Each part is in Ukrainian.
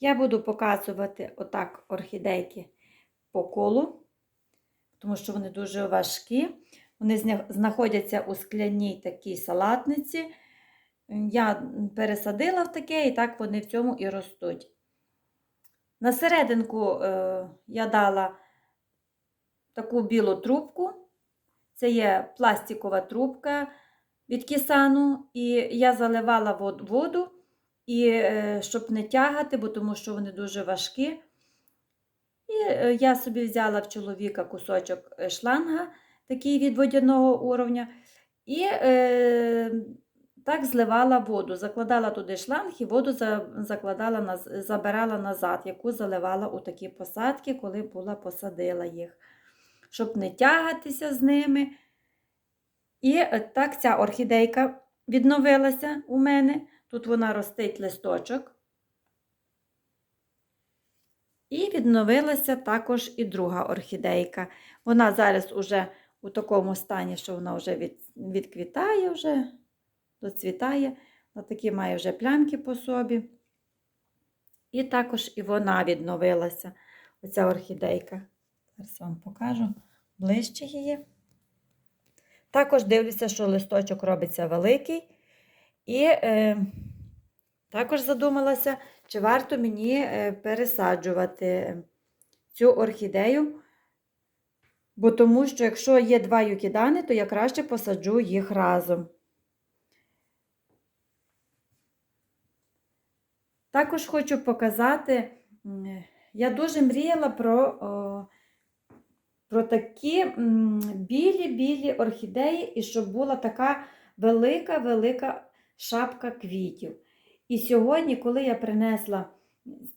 Я буду показувати отак орхідейки по колу, тому що вони дуже важкі. Вони знаходяться у скляній такій салатниці. Я пересадила в таке, і так вони в цьому і ростуть. На серединку е, я дала таку білу трубку. Це є пластикова трубка від кисану, і я заливала вод- воду, і, е, щоб не тягати, бо тому що вони дуже важкі. І е, я собі взяла в чоловіка кусочок е, шланга, такий від водяного уровня, і е, так зливала воду. Закладала туди шланг і воду закладала, забирала назад, яку заливала у такі посадки, коли була посадила їх, щоб не тягатися з ними. І так ця орхідейка відновилася у мене. Тут вона ростить листочок. І відновилася також і друга орхідейка. Вона зараз уже у такому стані, що вона вже від, відквітає, вже, доцвітає. Вона такі має вже плямки по собі. І також і вона відновилася, оця орхідейка. Зараз вам покажу ближче її. Також дивлюся, що листочок робиться великий. І е, також задумалася, чи варто мені е, пересаджувати цю орхідею. Бо тому що, якщо є два юкідани, то я краще посаджу їх разом. Також хочу показати, я дуже мріяла про, про такі білі-білі орхідеї, і щоб була така велика-велика шапка квітів. І сьогодні, коли я принесла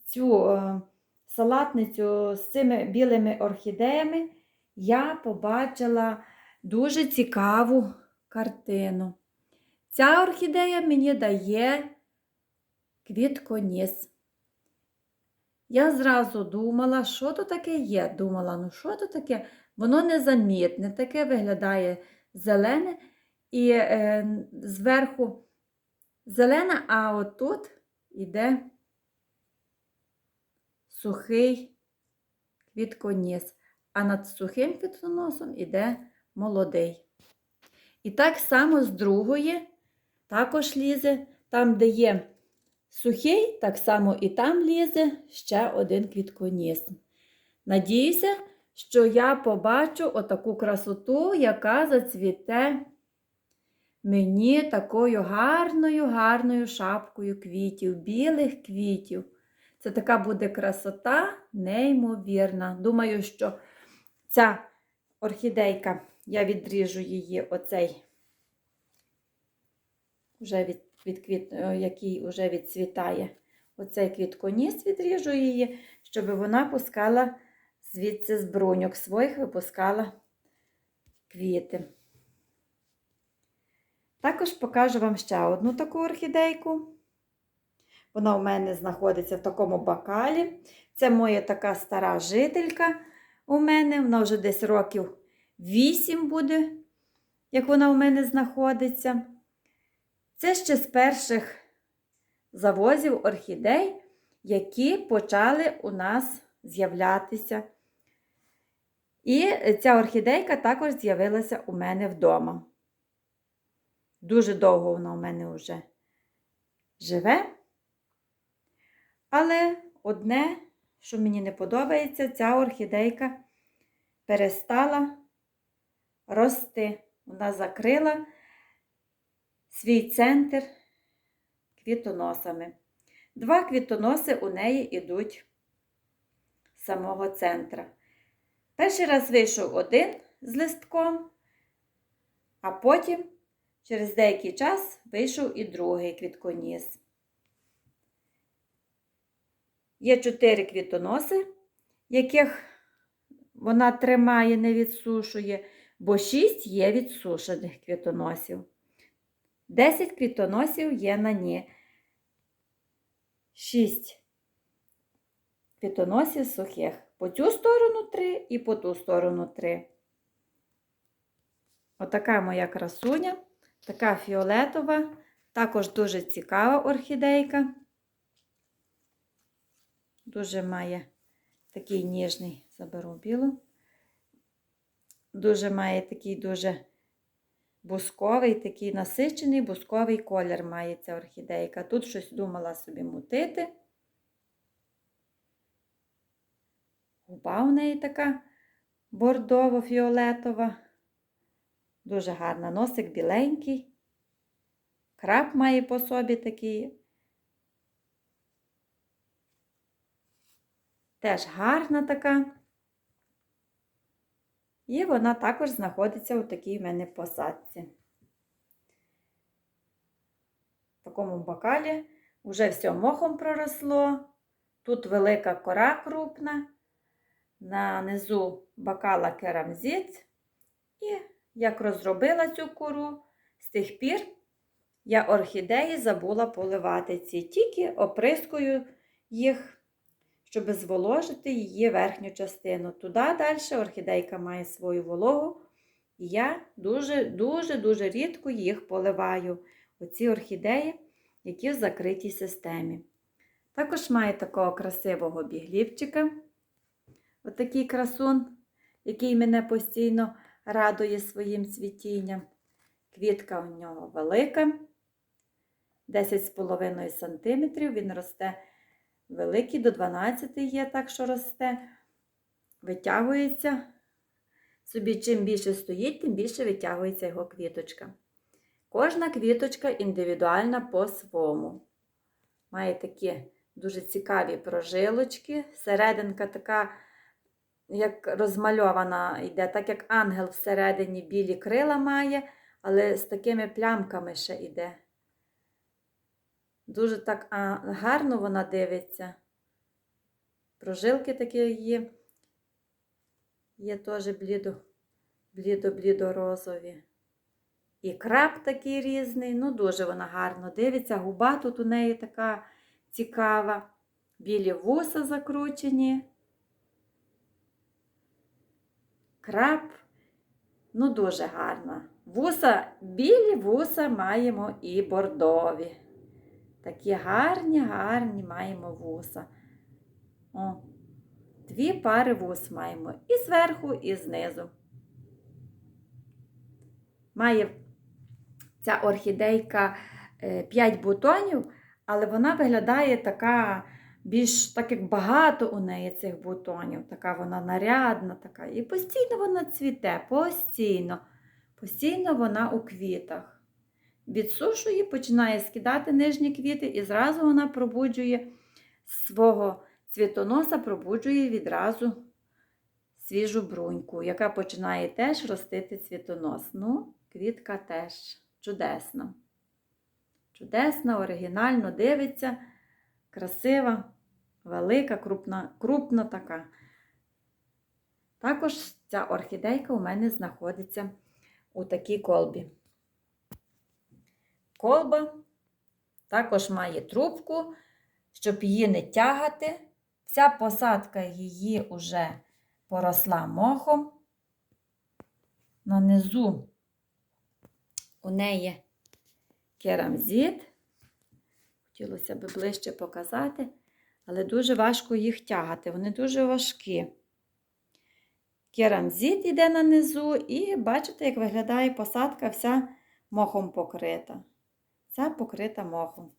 цю е, салатницю з цими білими орхідеями, я побачила дуже цікаву картину. Ця орхідея мені дає квітконіс. Я зразу думала, що то таке є. Думала, ну що то таке? Воно незамітне, таке виглядає зелене і е, зверху зелена, а отут іде сухий квітконіс, а над сухим квітконосом іде молодий. І так само з другої також лізе, там, де є сухий, так само і там лізе ще один квітконіс. Надіюся, що я побачу отаку красоту, яка зацвіте мені такою гарною, гарною шапкою квітів, білих квітів. Це така буде красота, неймовірна. Думаю, що ця орхідейка, я відріжу її оцей, вже від, від квіт, е, який вже відцвітає. Оцей квітконіс відріжу її, щоб вона пускала звідси з бруньок своїх випускала квіти. Також покажу вам ще одну таку орхідейку. Вона у мене знаходиться в такому бакалі. Це моя така стара жителька у мене. Вона вже десь років 8 буде, як вона у мене знаходиться. Це ще з перших завозів орхідей, які почали у нас з'являтися. І ця орхідейка також з'явилася у мене вдома. Дуже довго вона у мене вже живе. Але одне, що мені не подобається, ця орхідейка перестала рости. Вона закрила свій центр квітоносами. Два квітоноси у неї йдуть з самого центра. Перший раз вийшов один з листком, а потім через деякий час вийшов і другий квітконіс. Є чотири квітоноси, яких вона тримає, не відсушує, бо шість є відсушених квітоносів. Десять квітоносів є на ній. Шість квітоносів сухих. По цю сторону три і по ту сторону три. Отака моя красуня, така фіолетова, також дуже цікава орхідейка. Дуже має такий ніжний, заберу білу. Дуже має такий дуже бусковий, такий насичений бусковий колір має ця орхідейка. Тут щось думала собі мутити. Губа у неї така бордово-фіолетова. Дуже гарна. Носик біленький. Краб має по собі такий. Теж гарна така. І вона також знаходиться у такій в мене посадці. В такому бокалі вже все мохом проросло. Тут велика кора крупна, на низу бокала керамзит. І як розробила цю кору, з тих пір я орхідеї забула поливати ці, тільки оприскую їх щоб зволожити її верхню частину. Туди далі орхідейка має свою вологу. І я дуже-дуже-дуже рідко їх поливаю. Оці орхідеї, які в закритій системі. Також має такого красивого біглівчика. Отакий красун, який мене постійно радує своїм цвітінням. Квітка у нього велика, 10,5 см. Він росте великий до 12 є, так що росте, витягується. Собі чим більше стоїть, тим більше витягується його квіточка. Кожна квіточка індивідуальна по-своєму. Має такі дуже цікаві прожилочки. Серединка така, як розмальована йде, так як ангел всередині білі крила має, але з такими плямками ще йде. Дуже так гарно вона дивиться. Прожилки такі є. Є теж блідо, блідо-блідо-розові. І краб такий різний. Ну, дуже вона гарно дивиться. Губа тут у неї така цікава. Білі вуса закручені. Краб, ну, дуже гарна. Вуса, білі вуса маємо і бордові. Такі гарні, гарні маємо вуса. О, Дві пари вус маємо і зверху, і знизу. Має ця орхідейка 5 бутонів, але вона виглядає така, більш так як багато у неї цих бутонів. Така вона нарядна, така. І постійно вона цвіте, постійно. Постійно вона у квітах відсушує, починає скидати нижні квіти, і зразу вона пробуджує свого цвітоноса, пробуджує відразу свіжу бруньку, яка починає теж ростити цвітонос. Ну, квітка теж чудесна. Чудесна, оригінально дивиться, красива, велика, крупна, крупна така. Також ця орхідейка у мене знаходиться у такій колбі. Колба також має трубку, щоб її не тягати. Ця посадка її вже поросла мохом. Нанизу у неї керамзит. Хотілося б ближче показати, але дуже важко їх тягати, вони дуже важкі. Керамзит йде на низу, і бачите, як виглядає посадка вся мохом покрита. Ця покрита мохом.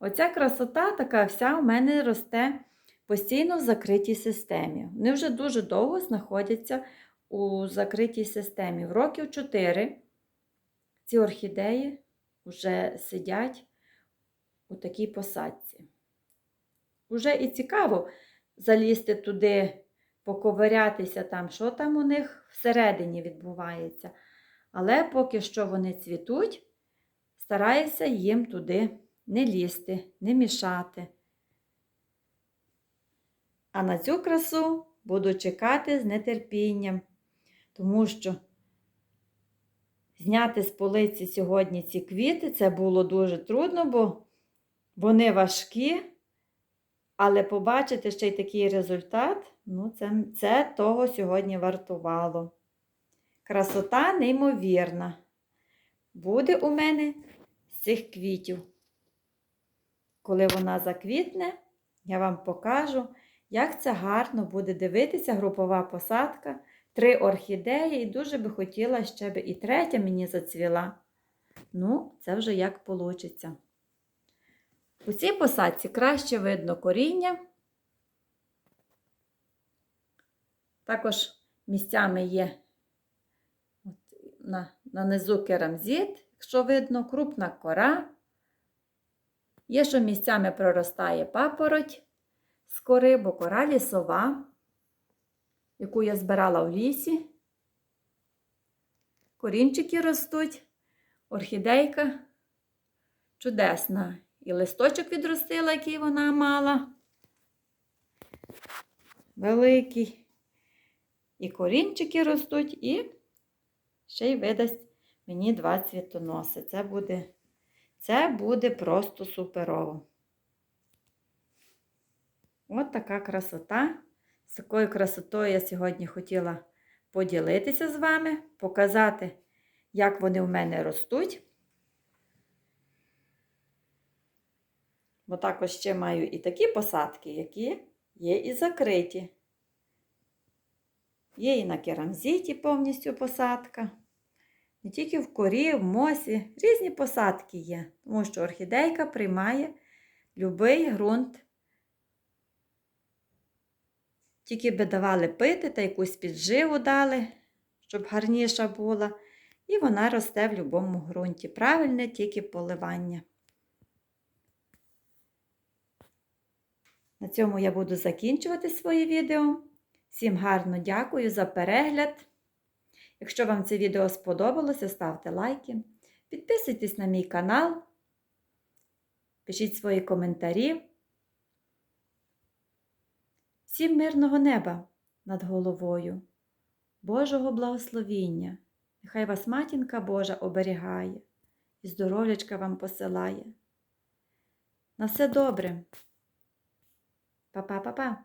Оця красота така вся у мене росте постійно в закритій системі. Вони вже дуже довго знаходяться у закритій системі. В років 4 ці орхідеї вже сидять у такій посадці. Уже і цікаво залізти туди, поковирятися там, що там у них всередині відбувається. Але поки що вони цвітуть, стараюся їм туди не лізти, не мішати. А на цю красу буду чекати з нетерпінням, тому що зняти з полиці сьогодні ці квіти це було дуже трудно, бо вони важкі, але побачити ще й такий результат, ну, це, це того сьогодні вартувало. Красота неймовірна. Буде у мене з цих квітів. коли вона заквітне, я вам покажу, як це гарно буде дивитися групова посадка. Три орхідеї, і дуже би хотіла, щоб і третя мені зацвіла. Ну, це вже як вийде. У цій посадці краще видно коріння. Також місцями є на, на низу керамзит, якщо видно, крупна кора. Є, що місцями проростає папороть з кори, бо кора лісова, яку я збирала в лісі. Корінчики ростуть, орхідейка чудесна. І листочок відростила, який вона мала. Великий. І корінчики ростуть, і ще й видасть мені два цвітоноси. Це буде, це буде просто суперово. От така красота. З такою красотою я сьогодні хотіла поділитися з вами, показати, як вони в мене ростуть. Бо також ще маю і такі посадки, які є і закриті. Є і на керамзиті повністю посадка. Не тільки в корі, в мосі, різні посадки є, тому що орхідейка приймає будь-який ґрунт. Тільки би давали пити та якусь підживу дали, щоб гарніша була. І вона росте в будь-якому ґрунті. Правильне тільки поливання. На цьому я буду закінчувати своє відео. Всім гарно дякую за перегляд. Якщо вам це відео сподобалося, ставте лайки. Підписуйтесь на мій канал, пишіть свої коментарі. Всім мирного неба над головою, Божого благословіння. Нехай вас матінка Божа оберігає і здоров'ячка вам посилає. На все добре! Па-па-па-па!